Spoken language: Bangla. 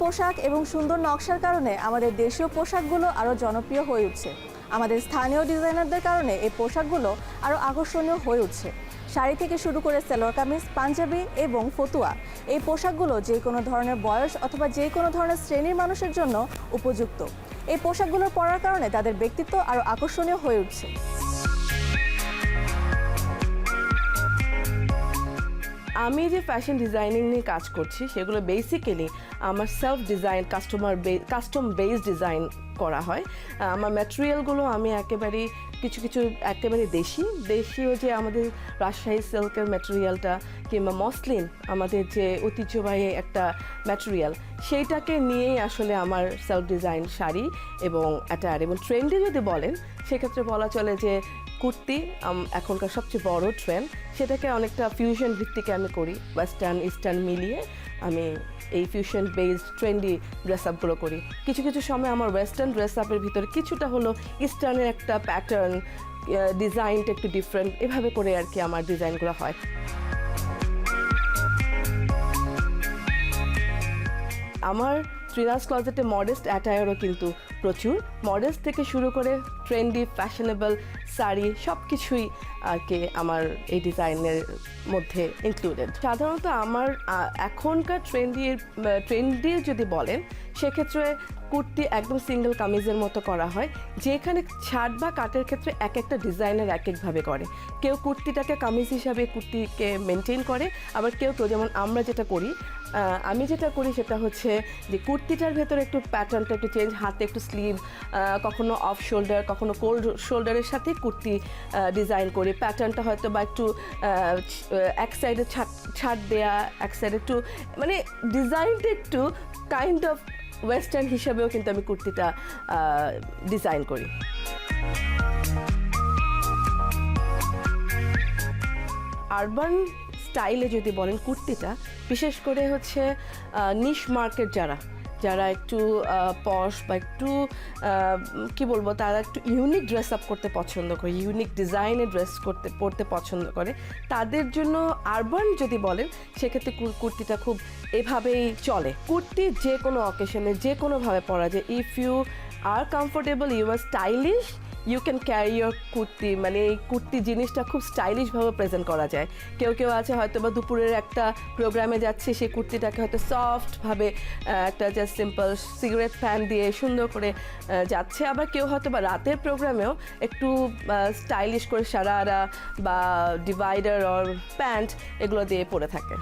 পোশাক এবং সুন্দর নকশার কারণে আমাদের দেশীয় পোশাকগুলো আরও জনপ্রিয় হয়ে উঠছে। আমাদের স্থানীয় ডিজাইনারদের কারণে এই পোশাকগুলো আরও আকর্ষণীয় হয়ে উঠছে। শাড়ি থেকে শুরু করে সেলোয়ার কামিজ, পাঞ্জাবি এবং ফতুয়া এই পোশাকগুলো যে কোনো ধরনের বয়স অথবা যে কোনো ধরনের শ্রেণির মানুষের জন্য উপযুক্ত। এই পোশাকগুলো পরার কারণে তাদের ব্যক্তিত্ব আরও আকর্ষণীয় হয়ে উঠছে। আমি যে ফ্যাশন ডিজাইনিং নিয়ে কাজ করছি, সেগুলো বেসিক্যালি আমার self design customer custom based design করা হয়। আমার ম্যাটেরিয়ালগুলো আমি একেবারেই কিছু কিছু একেবারে দেশি। দেশীয় যে আমাদের রাজশাহী সিল্কের ম্যাটেরিয়ালটা কিংবা মসলিন আমাদের যে ঐতিহ্যবাহী একটা ম্যাটেরিয়াল সেইটাকে নিয়েই আসলে আমার সেলফ ডিজাইন শাড়ি এবং অ্যাটায়ার এবং ট্রেন্ডে যদি বলেন সেক্ষেত্রে বলা চলে যে কুর্তি এখনকার সবচেয়ে বড় ট্রেন্ড সেটাকে অনেকটা ফিউশন ভিত্তিকে আমি করি ওয়েস্টার্ন ইস্টার্ন মিলিয়ে আমি এই ফিউশন বেসড ট্রেন্ডি ড্রেস আপগুলো করি। কিছু কিছু সময় আমার ওয়েস্টার্ন ড্রেস আপের ভিতরে কিছুটা হলো ইস্টার্নের একটা প্যাটার্ন ডিজাইনটা একটু ডিফারেন্ট এভাবে করে আর কি আমার ডিজাইনগুলো হয়। আমার ট্রিনাস ক্লজেটে মডেস্ট অ্যাটায়ারও কিন্তু প্রচুর। মডেস্ট থেকে শুরু করে ট্রেন্ডি ফ্যাশনেবল শাড়ি সব কিছুই কি আমার এই ডিজাইনের মধ্যে ইনক্লুডেড সাধারণত আমার এখনকার ট্রেন্ডি ট্রেন্ডি যদি বলেন, সেক্ষেত্রে কুর্তি একদম সিঙ্গেল কামিজের মতো করা হয়, যেখানে ছাট বা কাটের ক্ষেত্রে এক একটা ডিজাইনের এক একভাবে করে। কেউ কুর্তিটাকে কামিজ হিসাবে কুর্তিকে মেনটেন করে, আবার কেউ কেউ যেমন আমরা যেটা করি আমি যেটা করি সেটা হচ্ছে যে কুর্তিটার ভেতরে একটু প্যাটার্নটা একটু চেঞ্জ হাতে একটু স্লিভ কখনো অফ শোল্ডার কখনো কোল্ড শোল্ডারের সাথে কুর্তি ডিজাইন করি। প্যাটার্নটা হয়তো বা একটু এক সাইডে ছাট দেয়া, এক সাইডে একটু মানে ডিজাইনটা একটু কাইন্ড অফ ওয়েস্টার্ন হিসাবেও কিন্তু আমি কুর্তিটা ডিজাইন করি। আরবান স্টাইলে যদি বলেন কুর্তিটা, বিশেষ করে হচ্ছে নিশ মার্কেট যারা যারা একটু পশ বা একটু কি বলব, তারা একটু ইউনিক ড্রেস আপ করতে পছন্দ করে ইউনিক ডিজাইনে ড্রেস করতে, পরতে পছন্দ করে, তাদের জন্য আরবান যদি বলেন, সেক্ষেত্রে কুর্তিটা খুব এভাবেই চলে। কুর্তি যে কোনো অকেশনে যে কোনোভাবে পরা যায়। If you are comfortable you are stylish you can carry your kurti মানে এই কুর্তি জিনিসটা খুব স্টাইলিশভাবে প্রেজেন্ট করা যায়। কেউ কেউ আছে হয়তো বা দুপুরের একটা প্রোগ্রামে যাচ্ছে, সেই কুর্তিটাকে হয়তো সফটভাবে একটা জাস্ট সিম্পল সিগারেট ফ্যান দিয়ে সুন্দর করে যাচ্ছে। আবার কেউ হয়তো বা রাতের প্রোগ্রামেও একটু স্টাইলিশ করে সারারা বা ডিভাইডার অর প্যান্ট এগুলো দিয়ে পরে থাকে।